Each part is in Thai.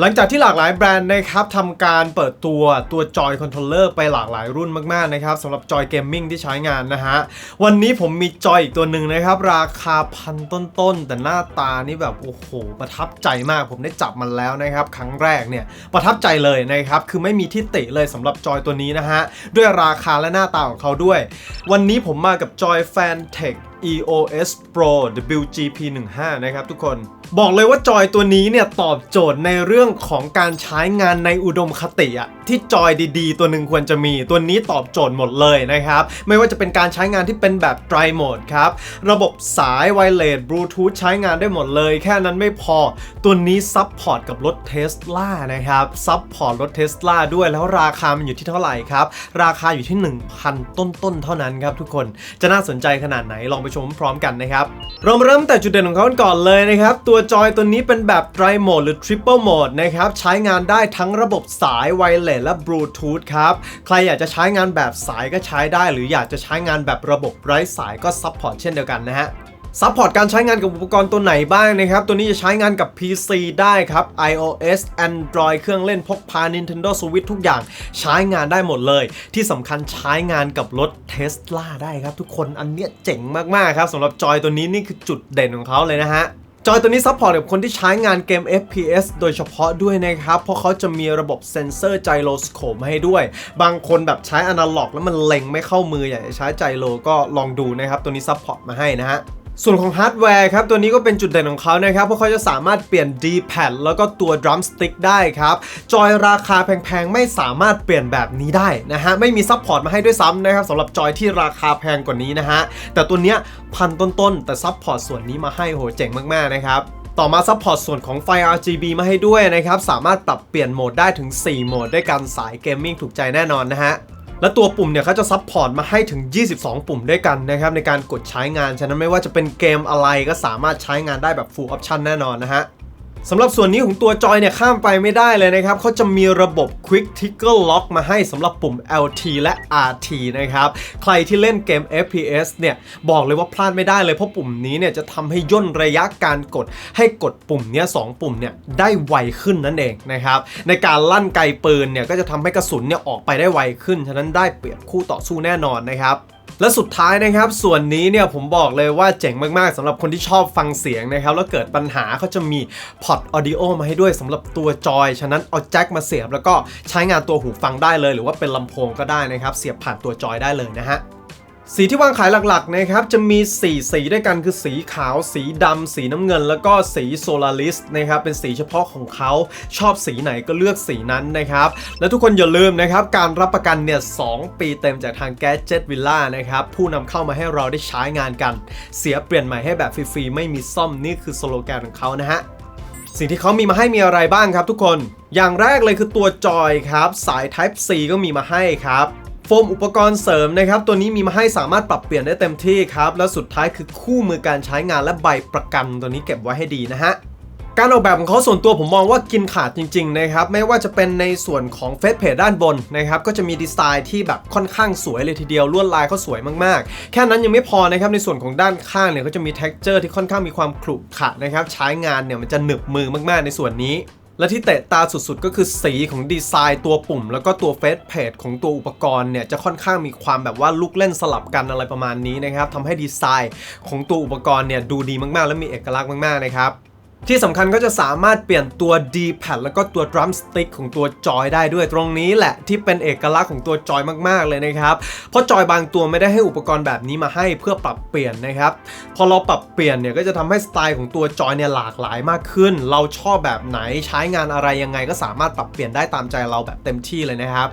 หลังจากที่หลากหลายแบรนด์นะครับทำการเปิดตัวตัวจอยคอนโทรลเลอร์ไปหลากหลายรุ่นมากๆนะครับสำหรับจอยเกมมิ่งที่ใช้งานนะฮะ วันนี้ผมมีจอยอีกตัวหนึ่งนะครับ ราคาพันต้นๆ แต่หน้าตานี่แบบ โอ้โห ประทับใจมากผมได้จับมันแล้วนะครับ ครั้งแรกเนี่ย ประทับใจเลยนะครับ คือไม่มีที่ติเลยสำหรับจอยตัวนี้นะฮะ ด้วยราคาและหน้าตาของเขาด้วย วันนี้ผมมากับจอย Fantech EOS Pro WGP15 นะครับทุกคน บอกเลยว่าจอยตัวนี้เนี่ยตอบโจทย์ในเรื่องของการใช้งานในอุดมคติอะที่จอยดีๆ ตัวหนึ่งควรจะมีตัวนี้ตอบโจทย์หมดเลยนะครับ ไม่ว่าจะเป็นการใช้งานที่เป็นแบบ Dry Mode ครับ ระบบสายไวเลสบลูทูธใช้งานได้หมดเลย แค่นั้นไม่พอตัวนี้ซับพอร์ตกับรถเทสลานะครับซับพอร์ตรถเทสลาด้วยแล้วราคามันอยู่ที่เท่าไหร่ครับ ราคาอยู่ที่ 1,000 ต้นๆเท่านั้นครับทุกคนจะน่าสนใจขนาดไหนลองไปชมพร้อมกันนะครับ เรามาเริ่มแต่จุดเด่นของเขากันก่อนเลยนะครับ ตัวจอยตัวนี้เป็นแบบ Dry Mode หรือ Triple Mode นะครับ ใช้งานได้ทั้งระบบสายไวเลสและบลูทูธครับ ใครอยากจะใช้งานแบบสายก็ใช้ได้ หรืออยากจะใช้งานแบบระบบไร้สายก็ซัพพอร์ตเช่นเดียวกันนะฮะ ซัพพอร์ตการใช้งานกับอุปกรณ์ตัวไหนบ้างนะครับ ตัวนี้จะใช้งานกับ PC ได้ครับ iOS Android เครื่องเล่นพกพา Nintendo Switch ทุกอย่างใช้งานได้หมดเลย ที่สำคัญใช้งานกับรถ Tesla ได้ครับ ทุกคนอันเนี้ยเจ๋งมาก ๆ ครับสำหรับจอยตัวนี้นี่คือจุดเด่นของเขาเลยนะฮะจอยตัวนี้ซัพพอร์ตกับคนที่ใช้งานเกม FPS โดยเฉพาะด้วยนะครับ เพราะเขาจะมีระบบเซนเซอร์ไจโรสโคปมาให้ด้วย บางคนแบบใช้อนาล็อกแล้วมันเล็งไม่เข้ามืออยากจะใช้ไจโรก็ลองดูนะครับ ตัวนี้ซัพพอร์ตมาให้นะฮะ ส่วนของฮาร์ดแวร์ครับ ตัวนี้ก็เป็นจุดเด่นของเขานะครับ เพราะเขาจะสามารถเปลี่ยน D-pad แล้วก็ตัว drum stick ได้ครับ จอยราคาแพงๆ ไม่สามารถเปลี่ยนแบบนี้ได้นะฮะ ไม่มีซัพพอร์ตมาให้ด้วยซ้ำนะครับสำหรับจอยที่ราคาแพงกว่านี้นะฮะ แต่ตัวเนี้ยพันต้นๆ แต่ซัพพอร์ตส่วนนี้มาให้โหเจ๋งมากๆนะครับต่อมาซัพพอร์ตส่วนของไฟ RGB มาให้ด้วยนะครับ สามารถปรับเปลี่ยนโหมดได้ถึง 4 โหมดด้วยกันสายเกมมิ่งถูกใจแน่นอนนะฮะ และตัวปุ่มเนี่ยเขาจะซับพอร์ตมาให้ถึง 22 ปุ่มด้วยกันนะครับในการกดใช้งาน ฉะนั้นไม่ว่าจะเป็นเกมอะไรก็สามารถใช้งานได้แบบ full option แน่นอนนะฮะ สำหรับส่วนนี้ของตัวจอยเนี่ยข้ามไปไม่ได้เลยนะครับเขาจะมีระบบ Quick Trigger Lock มาให้สำหรับปุ่ม LT และ RT นะครับ ใครที่เล่นเกม FPS เนี่ยบอกเลยว่าพลาดไม่ได้เลยเพราะปุ่มนี้เนี่ยจะทำให้ย่นระยะการกด ให้กดปุ่มเนี้ยสองปุ่มเนี่ยได้ไวขึ้นนั่นเองนะครับ ในการลั่นไกปืนเนี่ยก็จะทำให้กระสุนเนี่ยออกไปได้ไวขึ้น ฉะนั้นได้เปรียบคู่ต่อสู้แน่นอนนะครับ และสุดท้ายนะครับ ส่วนนี้เนี่ยผมบอกเลยว่าเจ๋งมากๆสำหรับคนที่ชอบฟังเสียงนะครับ แล้วเกิดปัญหาเขาจะมีพอร์ตออดิโอมาให้ด้วยสำหรับตัวจอย ฉะนั้นเอาแจ็คมาเสียบแล้วก็ใช้งานตัวหูฟังได้เลย หรือว่าเป็นลำโพงก็ได้นะครับ เสียบผ่านตัวจอยได้เลยนะฮะ สีที่วางขายหลักๆนะครับจะมี 4 สีด้วยกันคือสีขาว สีดำ สีน้ำเงิน แล้วก็สีโซลาริสนะครับเป็นสีเฉพาะของเขาชอบสีไหนก็เลือกสีนั้นนะครับ และทุกคนอย่าลืมนะครับ การรับประกันเนี่ยสปีเต็มจากทาง Gadget Villa นะครับผู้นำเข้ามาให้เราได้ใช้งานกัน เสียเปลี่ยนใหม่ให้แบบฟรีๆไม่มีซ่อมนี่คือสโลแกนของเขานะฮะสิ่งที่เขามีมาให้มีอะไรบ้างครับทุกคน อย่างแรกเลยคือตัวจอยครับสาย Type C ก็มีมาให้ครับ มอุปกรณ์เสริมนะครับ ตัวนี้มีมาให้สามารถปรับเปลี่ยนได้เต็มที่ครับ แล้วสุดท้ายคือคู่มือการใช้งานและใบประกันตัวนี้เก็บไว้ให้ดีนะฮะการออกแบบของเขาส่วนตัวผมมองว่ากินขาดจริงๆนะครับไม่ว่าจะเป็นในส่วนของเฟซเพจด้านบนนะครับก็จะมีดีไซน์ที่แบบค่อนข้างสวยเลยทีเดียวลวดลายเขาสวยมากๆ แค่นั้นยังไม่พอนะครับในส่วนของด้านข้างเนี่ยก็จะมี t e x t อร์ที่ค่อนข้างมีความขรุขระนะครับใช้งานเนี่ยมันจะหนึบมือมากๆ ในส่วนนี้ และที่เตะตาสุดๆ ก็คือสีของดีไซน์ตัวปุ่ม แล้วก็ตัวเฟซเพจของตัวอุปกรณ์เนี่ย จะค่อนข้างมีความแบบว่าลูกเล่นสลับกันอะไรประมาณนี้นะครับทำให้ดีไซน์ของตัวอุปกรณ์เนี่ยดูดีมากๆ และมีเอกลักษณ์มากๆนะครับ ที่สำคัญก็จะสามารถเปลี่ยนตัว D-pad แล้วก็ตัว drum stick ของตัวจอยได้ด้วยตรงนี้แหละที่เป็นเอกลักษณ์ของตัวจอยมากๆเลยนะครับ เพราะจอยบางตัวไม่ได้ให้อุปกรณ์แบบนี้มาให้เพื่อปรับเปลี่ยนนะครับ พอเราปรับเปลี่ยนเนี่ยก็จะทำให้สไตล์ของตัวจอยเนี่ยหลากหลายมากขึ้น เราชอบแบบไหนใช้งานอะไรยังไงก็สามารถปรับเปลี่ยนได้ตามใจเราแบบเต็มที่เลยนะครับ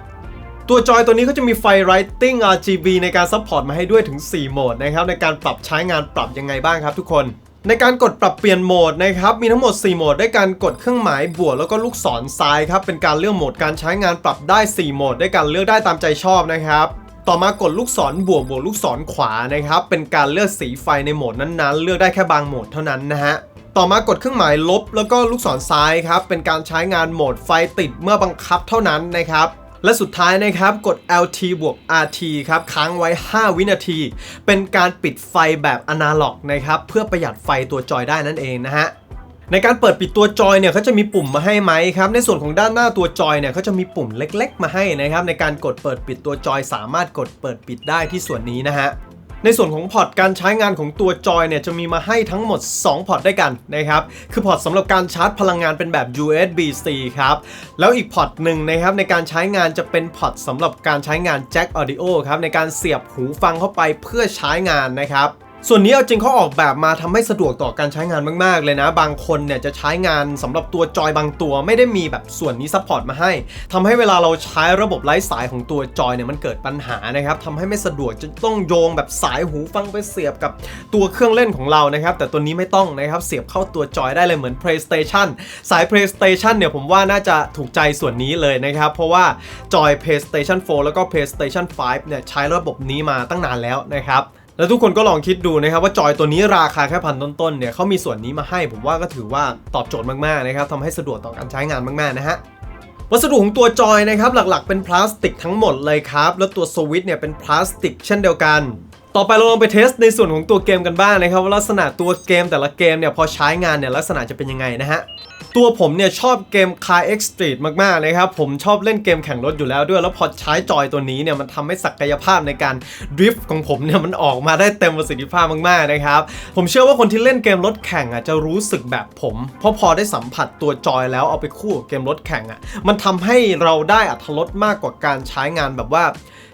ตัวจอยตัวนี้ก็จะมีไฟ Lighting RGB ในการซัพพอร์ตมาให้ด้วยถึง 4 โหมดนะครับในการปรับใช้งานปรับยังไงบ้างครับทุกคน ในการกดปรับเปลี่ยนโหมดนะครับ มีทั้งหมด 4 โหมดด้วยการกดเครื่องหมายบวกแล้วก็ลูกศรซ้ายครับ เป็นการเลือกโหมดการใช้งานปรับได้ 4 โหมดด้วยการเลือกได้ตามใจชอบนะครับ ต่อมากดลูกศรบวกบวกลูกศรขวานะครับ เป็นการเลือกสีไฟในโหมดนั้นๆ เลือกได้แค่บางโหมดเท่านั้นนะฮะ ต่อมากดเครื่องหมายลบแล้วก็ลูกศรซ้ายครับ เป็นการใช้งานโหมดไฟติดเมื่อบังคับเท่านั้นนะครับ และสุดท้ายนะครับกด LT บวก RT ครับค้างไว้ 5 วินาที เป็นการปิดไฟแบบอนาล็อกนะครับเพื่อประหยัดไฟตัวจอยได้นั่นเองนะฮะในการเปิดปิดตัวจอยเนี่ยเขาจะมีปุ่มมาให้ไหมครับในส่วนของด้านหน้าตัวจอยเนี่ยเขาจะมีปุ่มเล็ก ๆ มาให้นะครับในการกดเปิดปิดตัวจอย สามารถกดเปิดปิดได้ที่ส่วนนี้นะฮะ ในส่วนของพอร์ตการใช้งานของตัวจอยเนี่ยจะมีมาให้ทั้งหมด 2 พอร์ตด้วยกันนะครับ คือพอร์ตสำหรับการชาร์จพลังงานเป็นแบบ USB-C ครับ แล้วอีกพอร์ตหนึ่งนะครับในการใช้งานจะเป็นพอร์ตสำหรับการใช้งานแจ็คออดิโอครับในการเสียบหูฟังเข้าไปเพื่อใช้งานนะครับ ส่วนนี้เอาจริงเขาออกแบบมาทำให้สะดวกต่อการใช้งานมากๆ เลยนะ บางคนเนี่ยจะใช้งานสำหรับตัวจอยบางตัวไม่ได้มีแบบส่วนนี้ซัพพอร์ตมาให้ทำให้เวลาเราใช้ระบบไร้สายของตัวจอยเนี่ยมันเกิดปัญหานะครับทำให้ไม่สะดวกจะต้องโยงแบบสายหูฟังไปเสียบกับตัวเครื่องเล่นของเรานะครับ แต่ตัวนี้ไม่ต้องนะครับเสียบเข้าตัวจอยได้เลยเหมือน PlayStation สาย PlayStation เนี่ยผมว่าน่าจะถูกใจส่วนนี้เลยนะครับเพราะว่าจอย PlayStation 4 แล้วก็ PlayStation 5 เนี่ยใช้ระบบนี้มาตั้งนานแล้วนะครับ แล้วทุกคนก็ลองคิดดูนะครับว่าจอยตัวนี้ราคาแค่พันต้นๆเนี่ยเขามีส่วนนี้มาให้ผมว่าก็ถือว่าตอบโจทย์มากๆนะครับทำให้สะดวกต่อการใช้งานมากๆนะฮะวัสดุของตัวจอยนะครับหลักๆเป็นพลาสติกทั้งหมดเลยครับ แล้วตัวสวิตช์เนี่ยเป็นพลาสติกเช่นเดียวกัน ต่อไปเราลองไปเทสในส่วนของตัวเกมกันบ้างนะครับว่าลักษณะตัวเกมแต่ละเกมเนี่ยพอใช้งานเนี่ยลักษณะจะเป็นยังไงนะฮะ ตัวผมเนี่ยชอบเกม Car X Street มากๆนะครับ ผมชอบเล่นเกมแข่งรถอยู่แล้วด้วย แล้วพอใช้จอยตัวนี้เนี่ยมันทำให้ศักยภาพในการดริฟต์ของผมเนี่ยมันออกมาได้เต็มประสิทธิภาพมากๆนะครับ ผมเชื่อว่าคนที่เล่นเกมรถแข่งอะจะรู้สึกแบบผม เพราะพอได้สัมผัสตัวจอยแล้วเอาไปคู่กับเกมรถแข่งอะมันทำให้เราได้อัตรสมากกว่าการใช้งานแบบว่า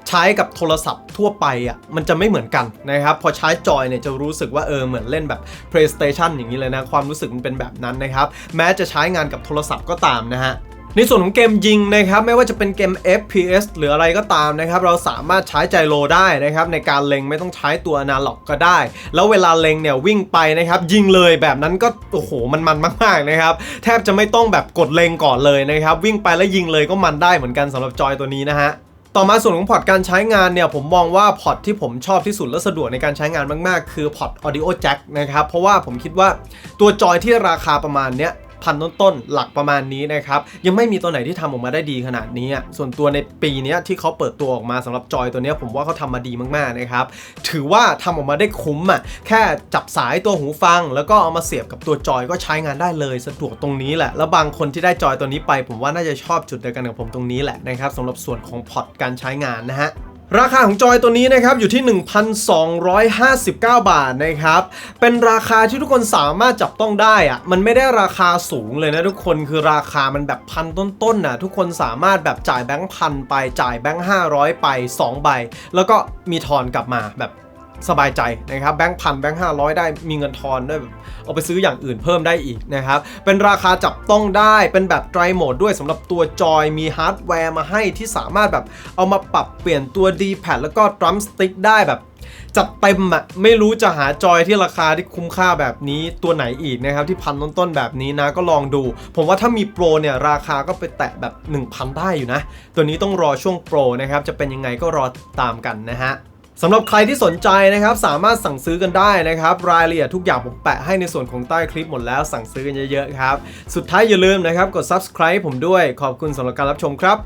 ใช้กับโทรศัพท์ทั่วไปอะมันจะไม่เหมือนกันนะครับพอใช้จอยเนี่ยจะรู้สึกว่าเออเหมือนเล่นแบบ PlayStation อย่างนี้เลยนะ ความรู้สึกมันเป็นแบบนั้นนะครับแม้จะใช้งานกับโทรศัพท์ก็ตามนะฮะในส่วนของเกมยิงนะครับไม่ว่าจะเป็นเกม FPS หรืออะไรก็ตามนะครับเราสามารถใช้ไจโรได้นะครับในการเล็งไม่ต้องใช้ตัวอนาล็อกก็ได้ แล้วเวลาเล็งเนี่ยวิ่งไปนะครับยิงเลยแบบนั้นก็โอ้โหมันมันมากๆนะครับแทบจะไม่ต้องแบบกดเล็งก่อนเลยนะครับวิ่งไปแล้วยิงเลยก็มันได้เหมือนกันสำหรับจอยตัวนี้นะฮะ ต่อมาส่วนของพอร์ตการใช้งานเนี่ยผมมองว่าพอร์ตที่ผมชอบที่สุดและสะดวกในการใช้งานมากๆ คือพอร์ต Audio Jack นะครับ เพราะว่าผมคิดว่าตัวจอยที่ราคาประมาณเนี้ย พันต้นๆ หลักประมาณนี้นะครับ ยังไม่มีตัวไหนที่ทำออกมาได้ดีขนาดนี้ ส่วนตัวในปีนี้ที่เขาเปิดตัวออกมาสำหรับจอยตัวนี้ผมว่าเขาทำมาดีมากๆนะครับ ถือว่าทำออกมาได้คุ้มอะแค่จับสายตัวหูฟัง แล้วก็เอามาเสียบกับตัวจอยก็ใช้งานได้เลยสะดวกตรงนี้แหละ แล้วบางคนที่ได้จอยตัวนี้ไป ผมว่าน่าจะชอบจุดเดียวกันกับผมตรงนี้แหละนะครับสำหรับส่วนของพอร์ตการใช้งานนะฮะ ราคาของจอยตัวนี้นะครับอยู่ที่ 1,259 บาทนะครับ เป็นราคาที่ทุกคนสามารถจับต้องได้อะมันไม่ได้ราคาสูงเลยนะทุกคนคือราคามันแบบพันต้นๆน่ะทุกคนสามารถแบบจ่ายแบงค์พันไปจ่ายแบงค์500 ไป 2 ใบ แล้วก็มีทอนกลับมาแบบ สบายใจนะครับแบงค์พันแบงค์ห้าร้อยได้มีเงินทอนด้วยเอาไปซื้ออย่างอื่นเพิ่มได้อีกนะครับ เป็นราคาจับต้องได้เป็นแบบไตรโหมดด้วยสำหรับตัวจอยมีฮาร์ดแวร์มาให้ที่สามารถแบบเอามาปรับเปลี่ยนตัว D-pad แล้วก็ดรัมสติ๊กได้แบบจัดเต็มอะไม่รู้จะหาจอยที่ราคาที่คุ้มค่าแบบนี้ตัวไหนอีกนะครับ ที่พันต้นๆแบบนี้นะก็ลองดู ผมว่าถ้ามีโปรเนี่ยราคาก็ไปแตะแบบ 1,000 ได้อยู่นะ ตัวนี้ต้องรอช่วงโปรนะครับ จะเป็นยังไงก็รอตามกันนะฮะ สำหรับใครที่สนใจนะครับสามารถสั่งซื้อกันได้นะครับ รายละเอียดทุกอย่างผมแปะให้ในส่วนของใต้คลิปหมดแล้วสั่งซื้อกันเยอะๆครับ สุดท้ายอย่าลืมนะครับกด subscribe ผมด้วยขอบคุณสำหรับการรับชมครับ